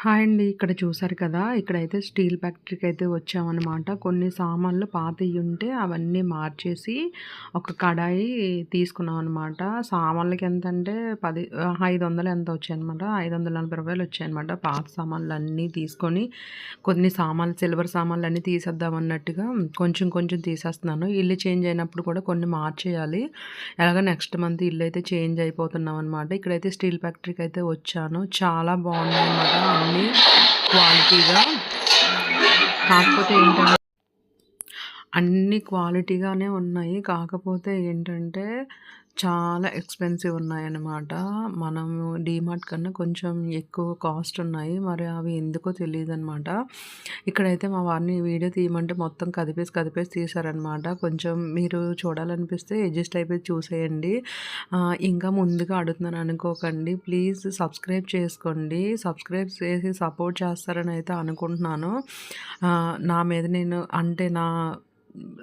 Hi అండి. ఇక్కడ చూసారు కదా! ఇక్కడైతే స్టీల్ ఫ్యాక్టరీకి అయితే వచ్చామనమాట. కొన్ని సామాన్లు పాతయ్యుంటే అవన్నీ మార్చేసి ఒక కడాయి తీసుకున్నాం అనమాట సామాన్లకి ఎంత అంటే పది ఐదు వందలు ఎంత వచ్చాయన్నమాట ఐదు వందల నలభై రూపాయలు వచ్చాయన్నమాట పాత సామాన్లు అన్నీ తీసుకొని కొన్ని సామాన్లు సిల్వర్ సామాన్లన్నీ తీసేద్దాం అన్నట్టుగా కొంచెం కొంచెం తీసేస్తున్నాను. ఇల్లు చేంజ్ అయినప్పుడు కూడా కొన్ని మార్చేయాలి. ఎలాగ నెక్స్ట్ మంత్ ఇల్లు అయితే చేంజ్ అయిపోతున్నాం అనమాట ఇక్కడైతే స్టీల్ ఫ్యాక్టరీకి అయితే వచ్చాను. చాలా బాగుంది అనమాట అన్నీ క్వాలిటీగా కాకపోతే ఏంటంటే అన్నీ క్వాలిటీగానే ఉన్నాయి. కాకపోతే ఏంటంటే చాలా ఎక్స్‌పెన్సివ్ ఉన్నాయన్నమాట. మనము డీమార్ట్ కన్నా కొంచెం ఎక్కువ కాస్ట్ ఉన్నాయి. మరి అవి ఎందుకో తెలియదు అనమాట ఇక్కడైతే మా వారిని వీడియో తీయమంటే మొత్తం కదిపేసి, కదిపేసి తీశారనమాట. కొంచెం మీరు చూడాలనిపిస్తే అడ్జస్ట్ అయిపోయి చూసేయండి. ఇంకా ముందుగా అడుగుతున్నాను అనుకోకండి. ప్లీజ్ సబ్స్క్రైబ్ చేసుకోండి. సబ్స్క్రైబ్ చేసి సపోర్ట్ చేస్తారని అయితే అనుకుంటున్నాను. నా మీద నేను అంటే నా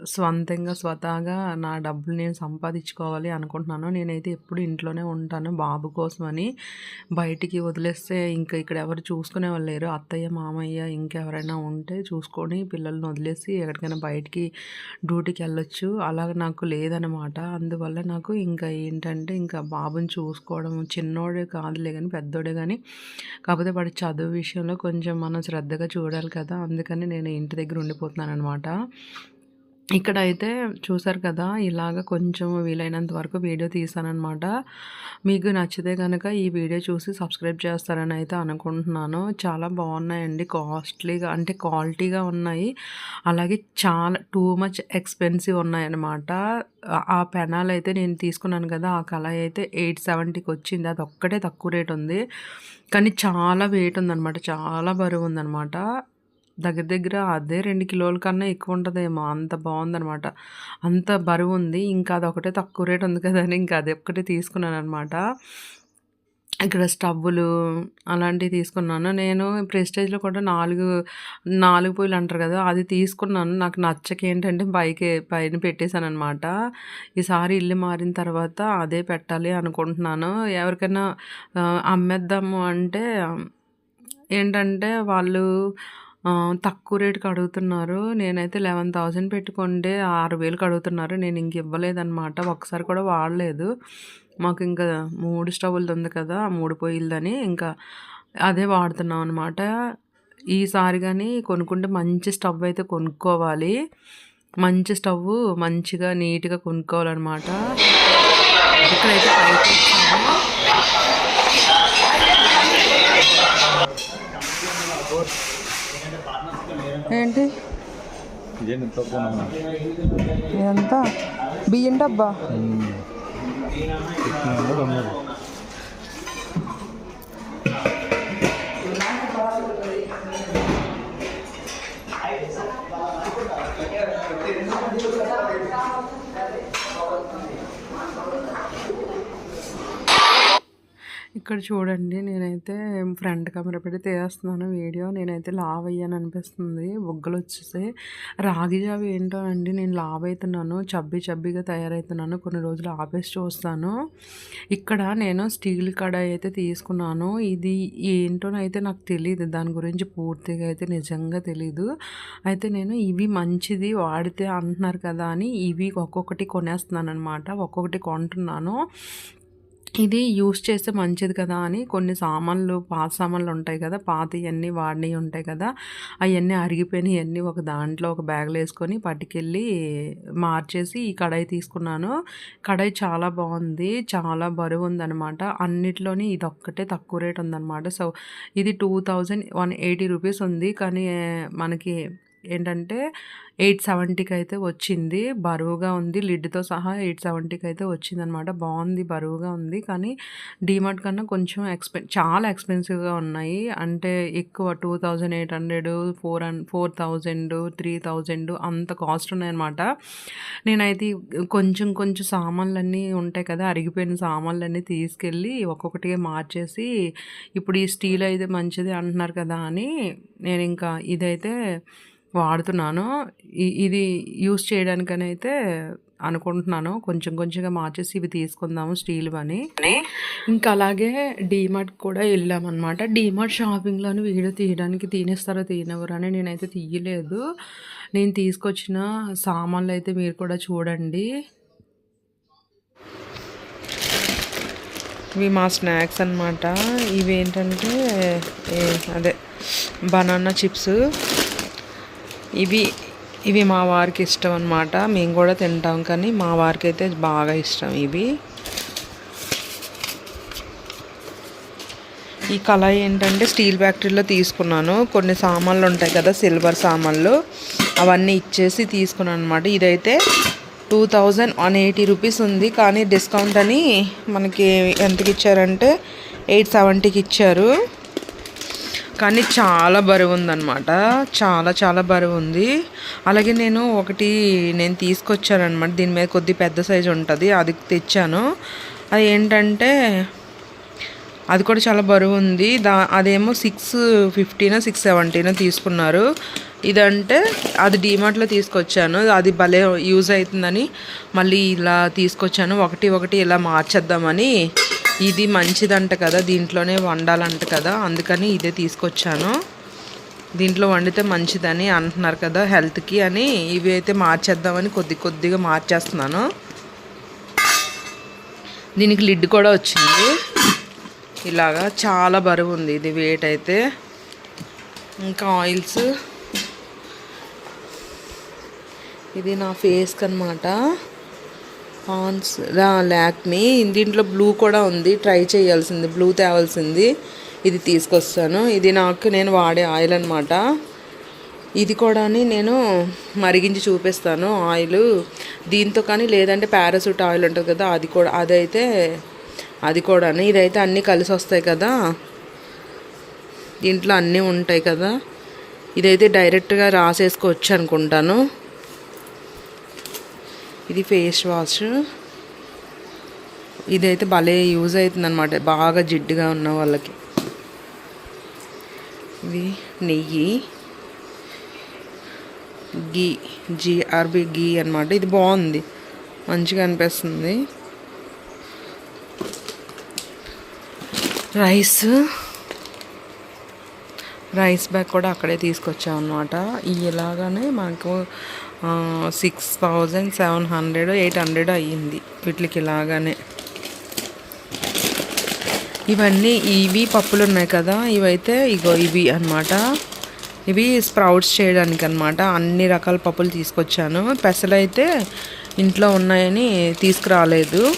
స్వంతంగా స్వతహాగా నా డబ్బులు నేను సంపాదించుకోవాలి అనుకుంటున్నాను. నేనైతే ఎప్పుడు ఇంట్లోనే ఉంటాను బాబు కోసమని. బయటికి వదిలేస్తే ఇంకా ఇక్కడ ఎవరు చూసుకునే వాళ్ళు లేరు. అత్తయ్య, మామయ్య ఇంకెవరైనా ఉంటే చూసుకొని పిల్లల్ని వదిలేసి ఎక్కడికైనా బయటికి డ్యూటీకి వెళ్ళొచ్చు అలాగ నాకు లేదనమాట. అందువల్ల నాకు ఇంకా ఏంటంటే ఇంకా బాబుని చూసుకోవడం చిన్నోడే కాదులే కానీ పెద్దోడే కానీ కాకపోతే వాడి చదువు విషయంలో కొంచెం మనం శ్రద్ధగా చూడాలి కదా! అందుకని నేను ఇంటి దగ్గర ఉండిపోతున్నాను అనమాట ఇక్కడైతే చూసారు కదా! ఇలాగ కొంచెం వీలైనంత వరకు వీడియో తీసానమాట మీకు నచ్చితే కనుక ఈ వీడియో చూసి సబ్స్క్రైబ్ చేస్తారని అయితే అనుకుంటున్నాను. చాలా బాగున్నాయండి. కాస్ట్‌లీగా అంటే క్వాలిటీగా ఉన్నాయి. అలాగే చాలా టూ మచ్ ఎక్స్‌పెన్సివ్ ఉన్నాయన్నమాట. ఆ పెనాలైతే నేను తీసుకున్నాను కదా! ఆ కళ అయితే 870కి వచ్చింది. అది ఒక్కటే తక్కువ రేట్ ఉంది. కానీ చాలా వెయిట్ ఉందన్నమాట చాలా బరువు ఉందన్నమాట దగ్గర దగ్గర అదే రెండు కిలోల కన్నా ఎక్కువ ఉంటుందేమో అంత బాగుందనమాట అంత బరువు ఉంది ఇంకా అదొకటే తక్కువ రేట్ ఉంది కదా! అని ఇంకా తీసుకున్నాను అనమాట ఇక్కడ స్టవ్వులు అలాంటివి తీసుకున్నాను. నేను ప్రెస్టేజ్‌లో కూడా 4, 4 పొయ్యిలు అంటారు కదా! అది తీసుకున్నాను. నాకు నచ్చక ఏంటంటే పైకి పైన పెట్టేసాననమాట. ఈసారి ఇల్లు మారిన తర్వాత అదే పెట్టాలి అనుకుంటున్నాను. ఎవరికైనా అమ్మేద్దాము అంటే ఏంటంటే వాళ్ళు తక్కువ రేట్‌కి అడుగుతున్నారు. నేనైతే లెవెన్ థౌజండ్ పెట్టుకుంటే ఆరు వేలకు అడుగుతున్నారు. నేను ఇంక ఇవ్వలేదన్నమాట ఒకసారి కూడా వాడలేదు. మాకు ఇంకా మూడు స్టవ్లది ఉంది కదా! మూడు పొయ్యిలదని ఇంకా అదే వాడుతున్నాం అనమాట. ఈసారి కానీ కొనుక్కుంటే మంచి స్టవ్ అయితే కొనుక్కోవాలి. మంచి స్టవ్ మంచిగా నీట్‌గా కొనుక్కోవాలనమాట. ఇక్కడైతే ఏంటి? ఎంత బియ్యం డబ్బా? ఇక్కడ చూడండి నేనైతే ఫ్రంట్ కెమెరా పెట్టి తీస్తున్నాను వీడియో. నేనైతే లావ్ అయ్యాను అనిపిస్తుంది. బుగ్గలు వచ్చేసాయి. రాగి జావి ఏంటో అండి నేను లావ్ అవుతున్నాను చబ్బీ చబ్బీగా తయారవుతున్నాను. కొన్ని రోజులు ఆపేసి చూస్తాను. ఇక్కడ నేను స్టీల్ కడాయి అయితే తీసుకున్నాను. ఇది ఏంటోనైతే నాకు తెలియదు దాని గురించి పూర్తిగా అయితే నిజంగా తెలీదు. అయితే నేను ఇవి మంచిది వాడితే అంటున్నారు కదా! అని ఇవి ఒక్కొక్కటి కొనేస్తున్నాను అనమాట ఒక్కొక్కటి కొంటున్నాను. ఇది యూస్ చేస్తే మంచిది కదా! అని కొన్ని సామాన్లు పాత సామాన్లు ఉంటాయి కదా! పాత ఇవన్నీ వాడినవి ఉంటాయి కదా! అవన్నీ అరిగిపోయినవి అన్నీ ఒక దాంట్లో ఒక బ్యాగ్‌లో వేసుకొని పట్టుకెళ్ళి మార్చేసి ఈ కడాయి తీసుకున్నాను. కడాయి చాలా బాగుంది చాలా బరువు ఉందన్నమాట అన్నిట్లోని ఇది ఒక్కటే తక్కువ రేట్ ఉందనమాట. సో, ఇది 2180 రూపీస్ ఉంది. కానీ మనకి ఏంటంటే 870కి అయితే వచ్చింది. బరువుగా ఉంది. లిడ్‌తో సహా 870కి అయితే వచ్చిందనమాట. బాగుంది బరువుగా ఉంది. కానీ డీమార్ట్ కన్నా కొంచెం ఎక్స్‌పె చాలా ఎక్స్‌పెన్సివ్‌గా ఉన్నాయి. అంటే ఎక్కువ 2800, four and four thousand three thousand అంత కాస్ట్ ఉన్నాయన్నమాట. నేనైతే కొంచెం కొంచెం సామాన్లన్నీ ఉంటాయి కదా! అరిగిపోయిన సామాన్లన్నీ తీసుకెళ్ళి ఒక్కొక్కటిగా మార్చేసి ఇప్పుడు ఈ స్టీల్ అయితే మంచిది అంటున్నారు కదా! అని నేను ఇంకా ఇదైతే వాడుతున్నాను. ఇది ఇది చేయడానికని చేయడానికనైతే అనుకుంటున్నాను. కొంచెం కొంచెంగా మార్చేసి ఇవి తీసుకుందాము స్టీల్ అని ఇంకా అలాగే డీమార్ట్ కూడా వెళ్ళామన్నమాట. డీమార్ట్ షాపింగ్లోని వీడియో తీయడానికి తీనేస్తారో తీయనవరు అని నేనైతే తీయలేదు. నేను తీసుకొచ్చిన సామాన్లు అయితే మీరు కూడా చూడండి. ఇవి మా స్నాక్స్ అనమాట ఇవి ఏంటంటే అదే బనానా చిప్స్. ఇవి ఇవి మా వారికి ఇష్టం అనమాట మేము కూడా తింటాం కానీ మా వారికి అయితే బాగా ఇష్టం ఇవి. ఈ కళాయి ఏంటంటే స్టీల్ ఫ్యాక్టరీలో తీసుకున్నాను. కొన్ని సామాన్లు ఉంటాయి కదా సిల్వర్ సామాన్లు. అవన్నీ ఇచ్చేసి తీసుకున్నాను అనమాట ఇదైతే two thousand one eighty rupees ఉంది. కానీ డిస్కౌంట్ అని మనకి ఎంతకి ఇచ్చారంటే ఎయిట్ సెవెంటీకి ఇచ్చారు. కానీ చాలా బరువు ఉందన్నమాట చాలా చాలా బరువు ఉంది అలాగే నేను ఒకటి నేను తీసుకొచ్చానమాట దీని మీద కొద్ది పెద్ద సైజు ఉంటుంది. అది తెచ్చాను. అది ఏంటంటే అది కూడా చాలా బరువు ఉంది దా అదేమో సిక్స్ ఫిఫ్టీనో సిక్స్ సెవెంటీనో తీసుకున్నారు. ఇదంటే అది డీమార్ట్లో తీసుకొచ్చాను. అది భలే యూజ్ అవుతుందని మళ్ళీ ఇలా తీసుకొచ్చాను. ఒకటి ఒకటి ఇలా మార్చేద్దామని. ఇది మంచిదంట కదా దీంట్లోనే వండాలంట కదా అందుకని ఇదే తీసుకొచ్చాను. దీంట్లో వండితే మంచిదని అంటున్నారు కదా హెల్త్కి అని ఇవి అయితే మార్చేద్దామని కొద్ది కొద్దిగా మార్చేస్తున్నాను. దీనికి లిడ్ కూడా వచ్చింది. ఇలాగా చాలా బరువు ఉంది ఇది వెయిట్ అయితే. ఇంకా ఆయిల్స్. ఇది నా ఫేస్కి అనమాట పాన్స్ లాక్మీ దీంట్లో బ్లూ కూడా ఉంది. ట్రై చేయాల్సింది. బ్లూ తేవాల్సింది. ఇది తీసుకొస్తాను. ఇది నాకు నేను వాడే ఆయిల్ అనమాట ఇది కూడా నేను మరిగించి చూపిస్తాను ఆయిల్ దీంతో కానీ లేదంటే పారాసూట్ ఆయిల్ ఉంటుంది కదా అది కూడా అదైతే అది కూడా ఇదైతే అన్నీ కలిసి వస్తాయి కదా. దీంట్లో అన్నీ ఉంటాయి కదా. ఇదైతే డైరెక్ట్గా రాసేసుకోవచ్చు అనుకుంటాను. ఇది ఫేస్ వాష్. ఇదైతే భలే యూజ్ అవుతుంది అనమాట బాగా జిడ్డుగా ఉన్న వాళ్ళకి. ఇది నెయ్యి. గీ జీఆర్బి గీ అనమాట ఇది బాగుంది. మంచిగా అనిపిస్తుంది. రైస్. రైస్ బ్యాగ్ కూడా అక్కడే తీసుకొచ్చాం అనమాట ఇలాగానే మనకు six thousand seven hundred eight hundred అయ్యింది వీటికి ఇలాగానే. ఇవన్నీ ఇవి పప్పులు ఉన్నాయి కదా ఇవైతే ఇగో ఇవి అన్నమాట. ఇవి స్ప్రౌట్స్ చేయడానికి అనమాట అన్ని రకాల పప్పులు తీసుకొచ్చాను. పెసలు అయితే ఇంట్లో ఉన్నాయని తీసుకురాలేదు.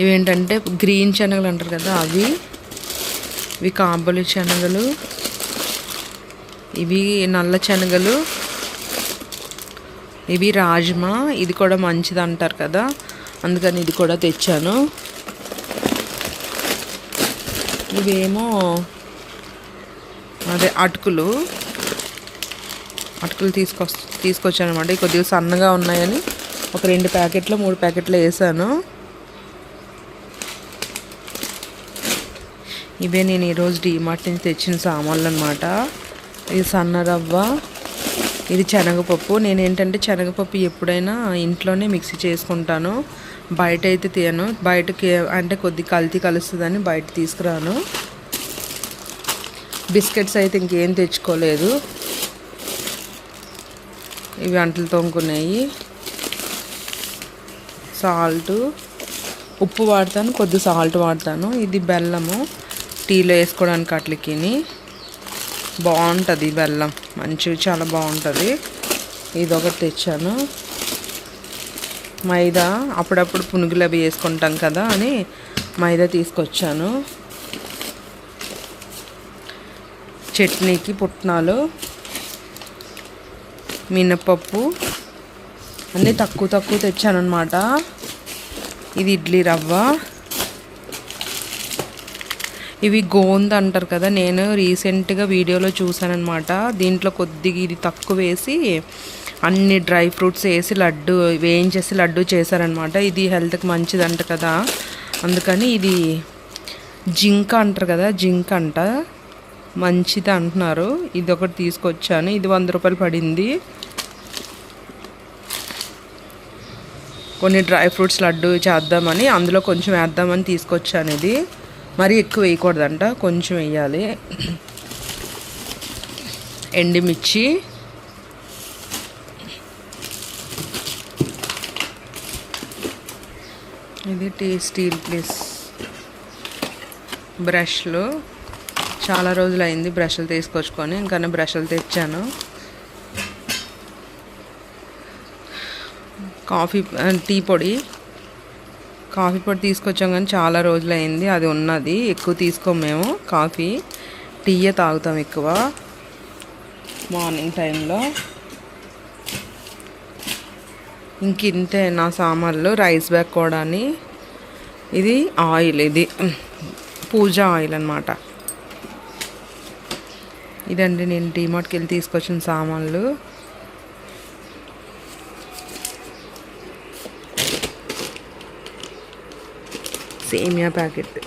ఇవేంటంటే గ్రీన్ శనగలు అంటారు కదా అవి. ఇవి కాబోలి శనగలు. ఇవి నల్ల శనగలు. ఇవి రాజ్మా ఇది కూడా మంచిది అంటారు కదా. అందుకని ఇది కూడా తెచ్చాను. ఇవేమో అదే అటుకులు. అటుకులు తీసుకొ తీసుకొచ్చాను అనమాట కొద్దిగా సన్నగా ఉన్నాయని ఒక రెండు ప్యాకెట్లు మూడు ప్యాకెట్లు వేసాను. ఇవే నేను ఈరోజు డీమార్ట్ నుంచి తెచ్చిన సామాన్లు అనమాట ఇది సన్న రవ్వ ఇది శనగపప్పు. నేను ఏంటంటే శనగపప్పు ఎప్పుడైనా ఇంట్లోనే మిక్సీ చేసుకుంటాను. బయట అయితే తీయను బయటకి అంటే కొద్ది కల్తీ కలుస్తుందని బయట తీసుకురాను. బిస్కెట్స్ అయితే ఇంకేం తెచ్చుకోలేదు. ఇవి అంటలు తోముకున్నాయి సాల్ట్. ఉప్పు వాడతాను కొద్ది సాల్ట్ వాడతాను. ఇది బెల్లము. టీలో వేసుకోవడానికి అట్లకి బాగుంటుంది బెల్లం. మంచిగా చాలా బాగుంటుంది. ఇది ఒకటి తెచ్చాను. మైదా అప్పుడప్పుడు పునుగులు అవి వేసుకుంటాం కదా అని మైదా తీసుకొచ్చాను. చట్నీకి పుట్నాలు మినపప్పు అన్నీ తక్కువ తక్కువ తెచ్చాను అనమాట ఇది ఇడ్లీ రవ్వ. ఇవి గోంద అంటారు కదా నేను రీసెంట్గా వీడియోలో చూసానమాట దీంట్లో కొద్దిగా ఇది తక్కువ వేసి అన్ని డ్రై ఫ్రూట్స్ వేసి లడ్డు వేయించేసి లడ్డు చేశారనమాట ఇది హెల్త్కి మంచిదంట కదా. అందుకని ఇది జింక అంటారు కదా జింక్ అంట. మంచిది అంటున్నారు. ఇది ఒకటి తీసుకొచ్చాను. ఇది వంద రూపాయలు పడింది. కొన్ని డ్రై ఫ్రూట్స్ లడ్డు చేద్దామని అందులో కొంచెం వేద్దామని తీసుకొచ్చాను ఇది. మరీ ఎక్కువ వేయకూడదంట. కొంచెం వేయాలి. ఎండుమిర్చి. ఇది టీ స్టీల్ ప్లేస్ బ్రష్లు. చాలా రోజులు అయింది బ్రష్లు తీసుకొచ్చుకొని. ఇంకా బ్రష్లు తెచ్చాను. కాఫీ టీ పొడి. కాఫీ పొడి తీసుకొచ్చాం కానీ చాలా రోజులు అయింది అది ఉన్నది. ఎక్కువ తీసుకోము మేము. కాఫీ టీయే తాగుతాం ఎక్కువ. మార్నింగ్ టైంలో ఇంక ఇంతే నా సామాన్లు. రైస్ బ్యాగ్ కూడా ఇది ఆయిల్ ఇది పూజ ఆయిల్ అనమాట ఇదండి నేను డీమార్ట్కి వెళ్ళి తీసుకొచ్చిన సామాన్లు. సేమియా ప్యాకెట్?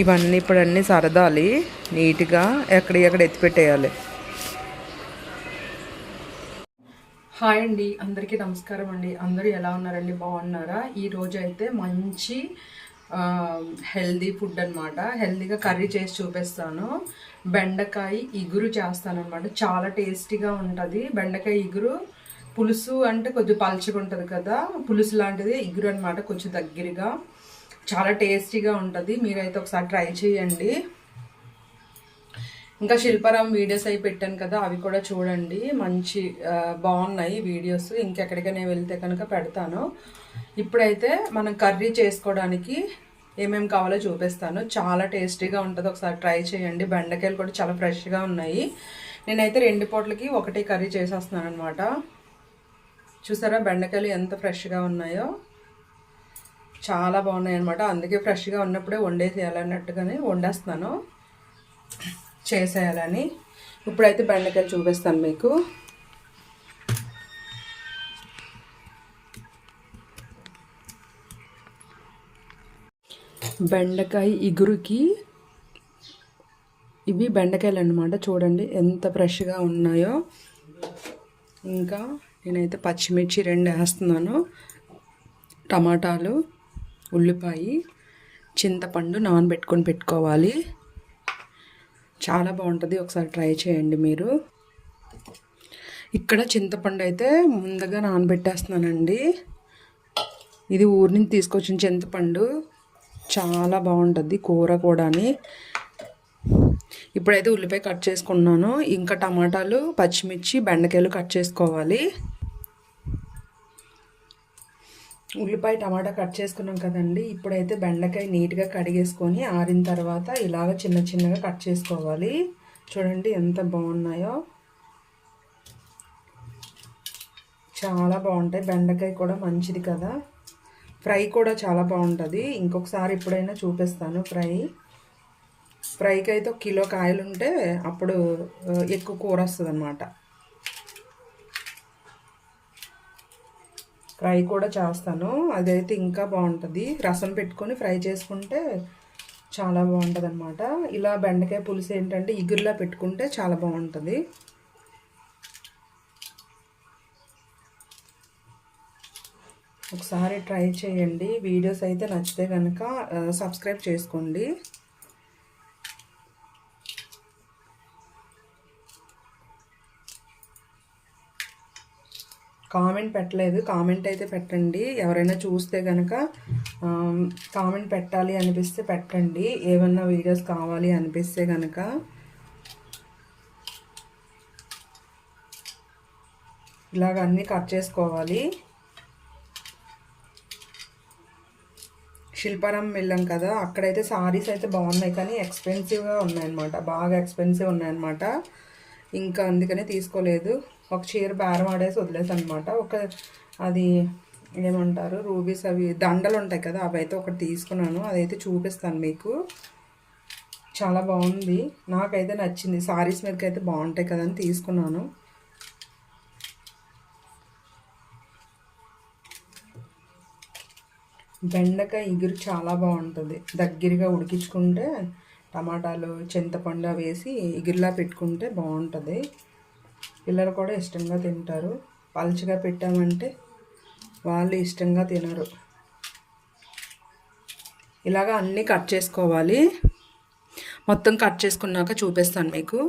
ఇవన్నీ ఇప్పుడు అన్నీ సరదాలి నీట్గా ఎక్కడెక్కడ ఎత్తిపెట్టేయాలి హాయ్ అండి అందరికీ నమస్కారం అండి. అందరూ ఎలా ఉన్నారండి? బాగున్నారా? ఈరోజు అయితే మంచి హెల్దీ ఫుడ్ అన్నమాట. హెల్దీగా కర్రీ చేసి చూపిస్తాను. బెండకాయ ఇగురు చేస్తాను అనమాట చాలా టేస్టీగా ఉంటుంది. బెండకాయ ఇగురు పులుసు అంటే కొద్దిగా పలుచగా ఉంటుంది కదా. పులుసు లాంటిది ఇగురు అనమాట కొంచెం దగ్గరగా. చాలా టేస్టీగా ఉంటుంది. మీరైతే ఒకసారి ట్రై చేయండి. ఇంకా శిల్పారాం వీడియోస్ అవి పెట్టాను కదా అవి కూడా చూడండి. మంచి బాగున్నాయి వీడియోస్. ఇంకెక్కడికైనా వెళ్తే కనుక పెడతాను. ఇప్పుడైతే మనం కర్రీ చేసుకోవడానికి ఏమేమి కావాలో చూపిస్తాను. చాలా టేస్టీగా ఉంటుంది. ఒకసారి ట్రై చేయండి. బెండకాయలు కూడా చాలా ఫ్రెష్గా ఉన్నాయి. నేనైతే రెండు పూటలకి ఒకటి కర్రీ చేసేస్తున్నాను అనమాట చూసారా బెండకాయలు ఎంత ఫ్రెష్గా ఉన్నాయో? చాలా బాగున్నాయి అనమాట అందుకే ఫ్రెష్గా ఉన్నప్పుడే వండేసేయాలన్నట్టుగానే వండేస్తున్నాను. చేసేయాలని. ఇప్పుడైతే బెండకాయలు చూపిస్తాను మీకు. బెండకాయ ఇగురుకి ఇవి బెండకాయలు అనమాట చూడండి ఎంత ఫ్రెష్గా ఉన్నాయో. ఇంకా నేనైతే పచ్చిమిర్చి రెండు వేస్తున్నాను. టమాటాలు ఉల్లిపాయ చింతపండు నానబెట్టుకొని పెట్టుకోవాలి. చాలా బాగుంటుంది. ఒకసారి ట్రై చేయండి మీరు. ఇక్కడ చింతపండు అయితే ముందుగా నానబెట్టేస్తున్నానండి. ఇది ఊరి నుంచి తీసుకొచ్చిన చింతపండు. చాలా బాగుంటుంది కూర కూడాని. ఇప్పుడైతే ఉల్లిపాయ కట్ చేసుకున్నాను. ఇంకా టమాటాలు పచ్చిమిర్చి బెండకాయలు కట్ చేసుకోవాలి. ఉల్లిపాయ టమాటా కట్ చేసుకున్నాం కదండి. ఇప్పుడైతే బెండకాయ నీట్గా కడిగేసుకొని ఆరిన తర్వాత ఇలాగ చిన్న చిన్నగా కట్ చేసుకోవాలి. చూడండి ఎంత బాగున్నాయో. చాలా బాగుంటాయి. బెండకాయ కూడా మంచిది కదా. ఫ్రై కూడా చాలా బాగుంటుంది. ఇంకొకసారి ఎప్పుడైనా చూపిస్తాను ఫ్రై. ఫ్రైకి అయితే ఒక కిలో కాయలు ఉంటే అప్పుడు ఎక్కువ కూర వస్తుంది అనమాట ఫ్రై కూడా చేస్తాను. అదైతే ఇంకా బాగుంటుంది. రసం పెట్టుకొని ఫ్రై చేసుకుంటే చాలా బాగుంటుంది అనమాట ఇలా బెండకాయ పులుసు ఏంటంటే ఇగురులా పెట్టుకుంటే చాలా బాగుంటుంది. ఒకసారి ట్రై చేయండి. వీడియోస్ అయితే నచ్చితే కనుక సబ్స్క్రైబ్ చేసుకోండి. కామెంట్ పెట్టలేదు. కామెంట్ అయితే పెట్టండి. ఎవరైనా చూస్తే కనుక కామెంట్ పెట్టాలి అనిపిస్తే పెట్టండి. ఏమన్నా వీడియోస్ కావాలి అనిపిస్తే కనుక ఇలాగ అన్నీ కట్ చేసుకోవాలి. శిల్పారం వెళ్ళాం కదా అక్కడైతే సారీస్ అయితే బాగున్నాయి కానీ ఎక్స్పెన్సివ్గా ఉన్నాయన్నమాట. బాగా ఎక్స్పెన్సివ్ ఉన్నాయన్నమాట. ఇంకా అందుకనే తీసుకోలేదు. ఒక చీర బేరం ఆడేసి అనమాట ఒక అది ఏమంటారు రూబీస్ అవి దండలు ఉంటాయి కదా అవి అయితే ఒకటి తీసుకున్నాను. అదైతే చూపిస్తాను మీకు. చాలా బాగుంది. నాకైతే నచ్చింది. సారీస్ మీదకి అయితే బాగుంటాయి కదా అని తీసుకున్నాను. బెండకాయ ఇగురు చాలా బాగుంటుంది. దగ్గరగా ఉడికించుకుంటే టమాటాలు చింతపండు వేసి ఇగిరిలా పెట్టుకుంటే బాగుంటుంది. పిల్లలు కూడా ఇష్టంగా తింటారు. పలుచగా పెట్టామంటే వాళ్ళు ఇష్టంగా తినరు. ఇలాగా అన్నీ కట్ చేసుకోవాలి. మొత్తం కట్ చేసుకున్నాక చూపిస్తాను మీకు.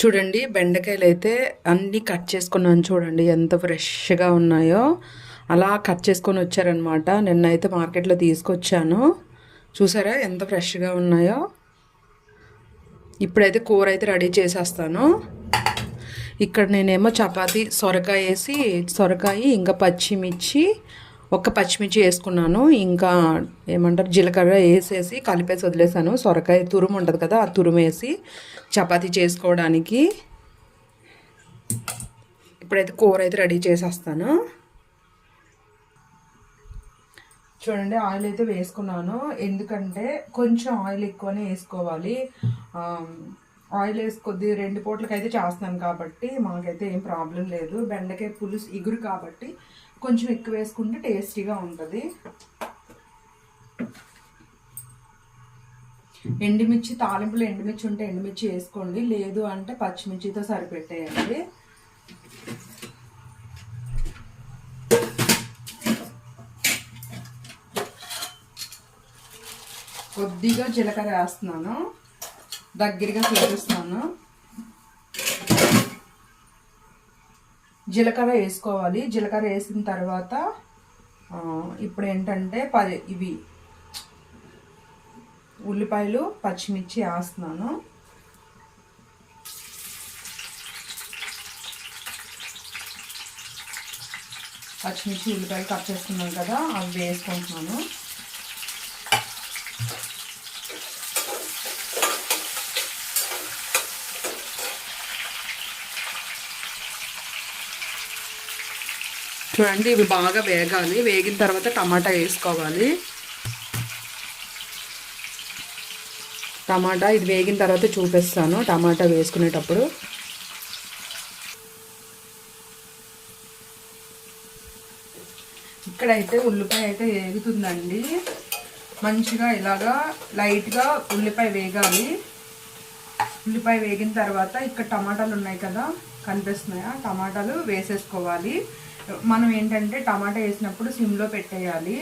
చూడండి బెండకాయలు అయితే అన్నీ కట్ చేసుకున్నాను చూడండి ఎంత ఫ్రెష్గా ఉన్నాయో. అలా కట్ చేసుకొని వచ్చారనమాట. నిన్నైతే మార్కెట్లో తీసుకొచ్చాను. చూసారా ఎంత ఫ్రెష్గా ఉన్నాయో? ఇప్పుడైతే కూర అయితే రెడీ చేసేస్తాను. ఇక్కడ నేనేమో చపాతీ సొరకాయ వేసి సొరకాయ ఇంకా పచ్చిమిర్చి ఒక్క పచ్చిమిర్చి వేసుకున్నాను. ఇంకా ఏమంటారు జీలకర్ర వేసేసి కలిపేసి వదిలేసాను. సొరకాయ తురుము ఉంటుంది కదా ఆ తురుము వేసి చపాతీ చేసుకోవడానికి. ఇప్పుడైతే కూర అయితే రెడీ చేసేస్తాను. చూడండి ఆయిల్ అయితే వేసుకున్నాను. ఎందుకంటే కొంచెం ఆయిల్ ఎక్కువనే వేసుకోవాలి. ఆయిల్ వేసి కొద్ది రెండు పూటలకి అయితే చేస్తున్నాను కాబట్టి మాకైతే ఏం ప్రాబ్లం లేదు. బెండకాయ పులుసు ఇగురు కాబట్టి కొంచెం ఎక్కువ వేసుకుంటే టేస్టీగా ఉంటుంది. ఎండుమిర్చి తాలింపులు ఎండుమిర్చి ఉంటే ఎండుమిర్చి వేసుకోండి. లేదు అంటే పచ్చిమిర్చితో సరిపెట్టేయండి. కొద్దిగా జీలకర్ర వేస్తున్నాను. దగ్గరగా చూపిస్తున్నాను జీలకర్ర వేసుకోవాలి. జీలకర్ర వేసిన తర్వాత ఇప్పుడు ఏంటంటే పది ఇవి ఉల్లిపాయలు పచ్చిమిర్చి వేస్తున్నాను. పచ్చిమిర్చి ఉల్లిపాయలు కట్ చేసుకున్నాను కదా అవి వేసుకుంటున్నాను. చూడండి ఇవి బాగా వేగాలి. వేగిన తర్వాత టమాటా వేసుకోవాలి. టమాటా ఇది వేగిన తర్వాత చూపిస్తాను టమాటా వేసుకునేటప్పుడు. ఇక్కడైతే ఉల్లిపాయ అయితే వేగుతుందండి. మంచిగా ఇలాగా లైట్గా ఉల్లిపాయ వేగాలి. ఉల్లిపాయ వేగిన తర్వాత ఇక్కడ టమాటాలు ఉన్నాయి కదా కనిపిస్తున్నాయా? టమాటాలు వేసేసుకోవాలి. మనం ఏంటంటే టమాటా వేసినప్పుడు సిమ్లో పెట్టేయాలి.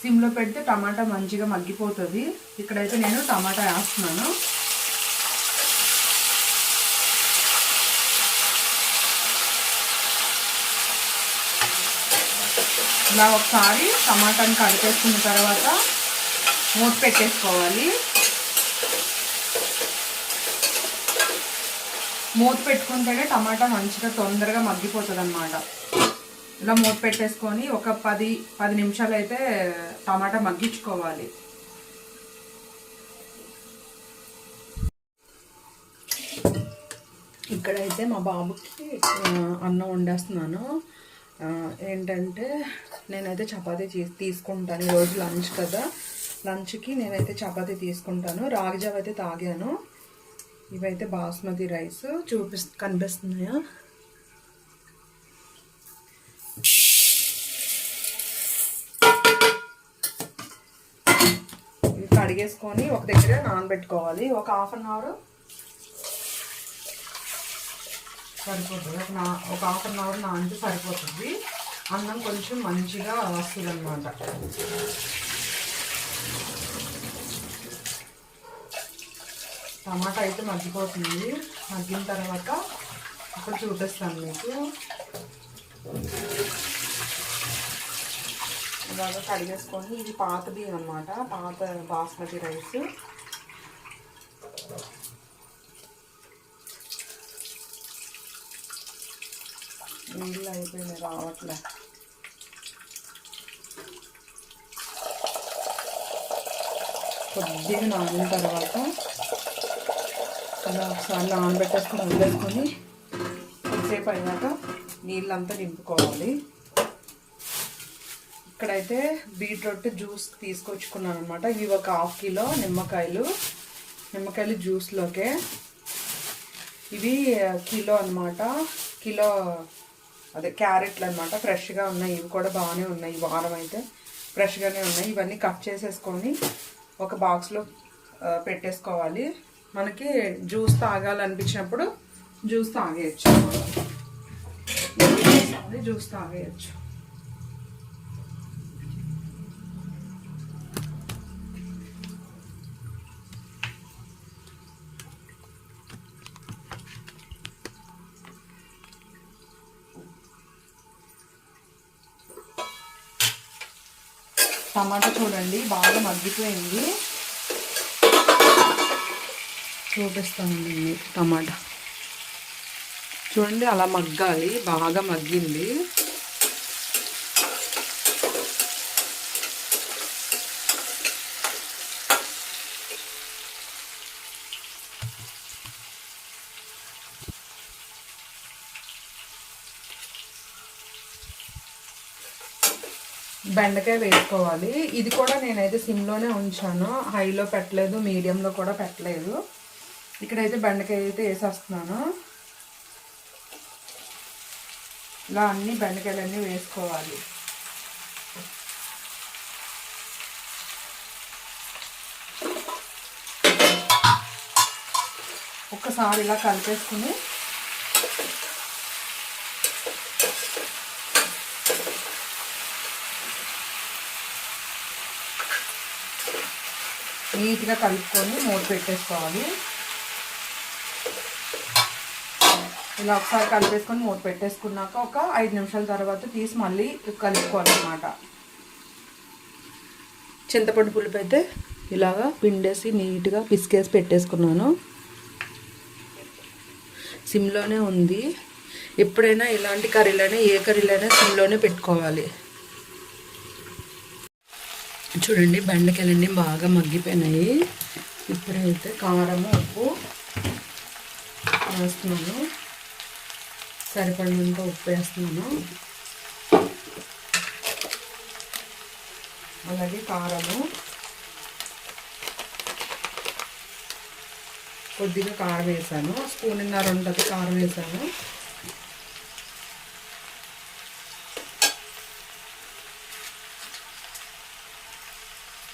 సిమ్లో పెడితే టమాటా మంచిగా మగ్గిపోతుంది. ఇక్కడైతే నేను టమాటా వేస్తున్నాను. ఇలా ఒకసారి టమాటాని కడిపేసుకున్న తర్వాత మూత పెట్టేసుకోవాలి. మూత పెట్టుకుంటేనే టమాటా మంచిగా తొందరగా మగ్గిపోతుంది అన్నమాట ఇలా మూత పెట్టేసుకొని ఒక పది పది నిమిషాలు అయితే టమాటా మగ్గించుకోవాలి. ఇక్కడైతే మా బాబుకి అన్నం వండేస్తున్నాను. ఏంటంటే నేనైతే చపాతీ తీ- తీసుకుంటాను. ఈరోజు లంచ్ కదా. లంచ్కి నేనైతే చపాతీ తీసుకుంటాను. రాగిజావ అయితే తాగాను. ఇవైతే బాస్మతి రైస్ చూపి కనిపిస్తున్నాయా? ఇవి ఒక దగ్గర నానబెట్టుకోవాలి. ఒక హాఫ్ అన్ అవర్ సరిపోతుంది. ఒక నా ఒక హాఫ్ అన్ అవర్ నానితే సరిపోతుంది. అన్నం కొంచెం మంచిగా వస్తుంది అనమాట టమాటా అయితే మగ్గిపోతుంది. మగ్గిన తర్వాత అప్పుడు చూపిస్తాను మీకు. ఇలాగ కడిగేసుకొని ఇది పాత బియ్యం అనమాట పాత బాస్మతి రైస్. నీళ్ళు అయిపోయినాయి రావట్లే. కొద్దిగా నానిన తర్వాత అలా ఒకసారి నానబెట్టేసుకొని వదిలేసుకొని కొద్దిసేపు అయినాక నీళ్ళంతా నింపుకోవాలి. ఇక్కడైతే బీట్రూట్ జ్యూస్ తీసుకొచ్చుకున్నాను అనమాట ఇవి ఒక హాఫ్ కిలో నిమ్మకాయలు. నిమ్మకాయలు జ్యూస్లోకే. ఇవి కిలో అన్నమాట. కిలో అదే క్యారెట్లు అనమాట ఫ్రెష్గా ఉన్నాయి. ఇవి కూడా బాగానే ఉన్నాయి. వారం అయితే ఫ్రెష్గానే ఉన్నాయి. ఇవన్నీ కట్ చేసేసుకొని ఒక బాక్స్లో పెట్టేసుకోవాలి. మనకి జ్యూస్ తాగాలనిపించినప్పుడు జ్యూస్ తాగేయచ్చు. జ్యూస్ తాగేయచ్చు. టమాటా చూడండి బాగా మగ్గిపోయింది. చూపిస్తానండి మీకు టమాటా. చూడండి అలా మగ్గాలి బాగా మగ్గింది. బెండకాయ వేసుకోవాలి. ఇది కూడా నేనైతే సిమ్లోనే ఉంచాను. హైలో పెట్టలేదు మీడియంలో కూడా పెట్టలేదు. ఇక్కడైతే బెండకాయ అయితే వేసేస్తున్నాను. ఇలా అన్ని బెండకాయలన్నీ వేసుకోవాలి. ఒక్కసారి ఇలా కలిపేసుకుని నీట్గా కలుపుకొని మూత పెట్టేసుకోవాలి. ఇలా ఒకసారి కలిపేసుకొని మూత పెట్టేసుకున్నాక ఒక ఐదు నిమిషాల తర్వాత తీసి మళ్ళీ కలుపుకోవాలన్నమాట. చింతపండు పులుపు అయితే ఇలాగా పిండేసి నీట్గా పిసికేసి పెట్టేసుకున్నాను. సిమ్లోనే ఉంది. ఎప్పుడైనా ఇలాంటి కర్రీలైనా ఏ కర్రీలైనా సిమ్లోనే పెట్టుకోవాలి. చూడండి బెండకాయలన్నీ బాగా మగ్గిపోయినాయి. ఇప్పుడైతే కారం ఉప్పు వేస్తున్నాను. సరిపడినంత ఉప్పు వేస్తున్నాను. అలాగే కారము. కొద్దిగా కారం వేసాను. స్పూన్ స్పూన్నర ఉంటుంది కారం వేసాను.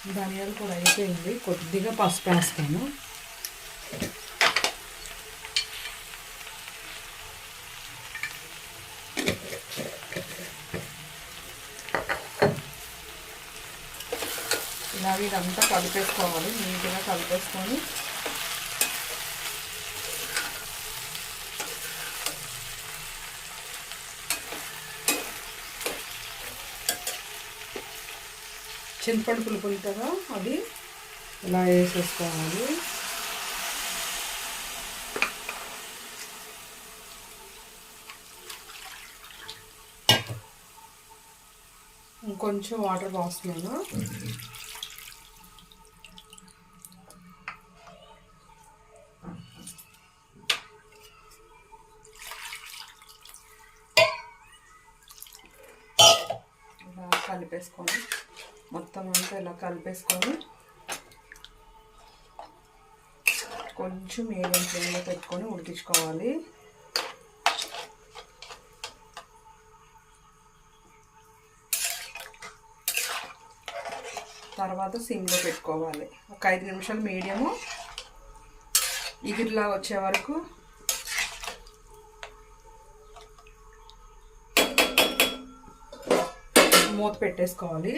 ధనియాలు కూడా అయిపోయింది. కొద్దిగా పసుపు వేస్తాను. ఇలాగ ఇదంతా కలిపేసుకోవాలి. నీట్గా కలిపేసుకొని చింతపండు పులుపు ఉంది కదా అది ఇలా వేసేసుకోవాలి? ఇంకొంచెం వాటర్ పోస్తున్నాను? కలిపేసుకోండి మొత్తం అంతా ఇలా కలిపేసుకొని కొంచెం మీడియం ఫ్లేమ్లో పెట్టుకొని ఉడికించుకోవాలి. తర్వాత సిమ్లో పెట్టుకోవాలి. ఒక ఐదు నిమిషాలు మీడియము. ఇగిరిలా వచ్చే వరకు మూత పెట్టేసుకోవాలి.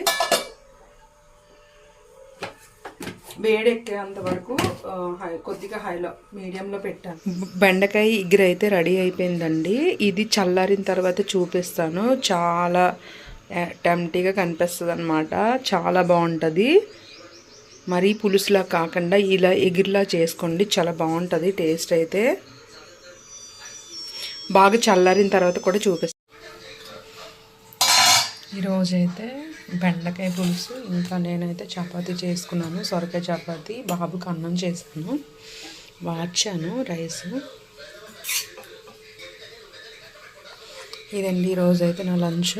వేడెక్కేంత వరకు హై కొద్దిగా హైలో మీడియంలో పెట్టాను. బెండకాయ ఇగురు అయితే రెడీ అయిపోయిందండి. ఇది చల్లారిన తర్వాత చూపిస్తాను. చాలా టెంప్టీగా కనిపిస్తుంది అనమాట చాలా బాగుంటుంది. మరీ పులుసులా కాకుండా ఇలా ఎగిరిలా చేసుకోండి. చాలా బాగుంటుంది టేస్ట్ అయితే. బాగా చల్లారిన తర్వాత కూడా చూపిస్తాను ఈరోజైతే బెండకాయ పులుసు ఇంకా నేనైతే చపాతీ చేసుకున్నాను సొరకాయ చపాతీ బాబుకి అన్నం చేశాను వార్చాను రైస్. ఇదండి ఈరోజైతే నా లంచ్.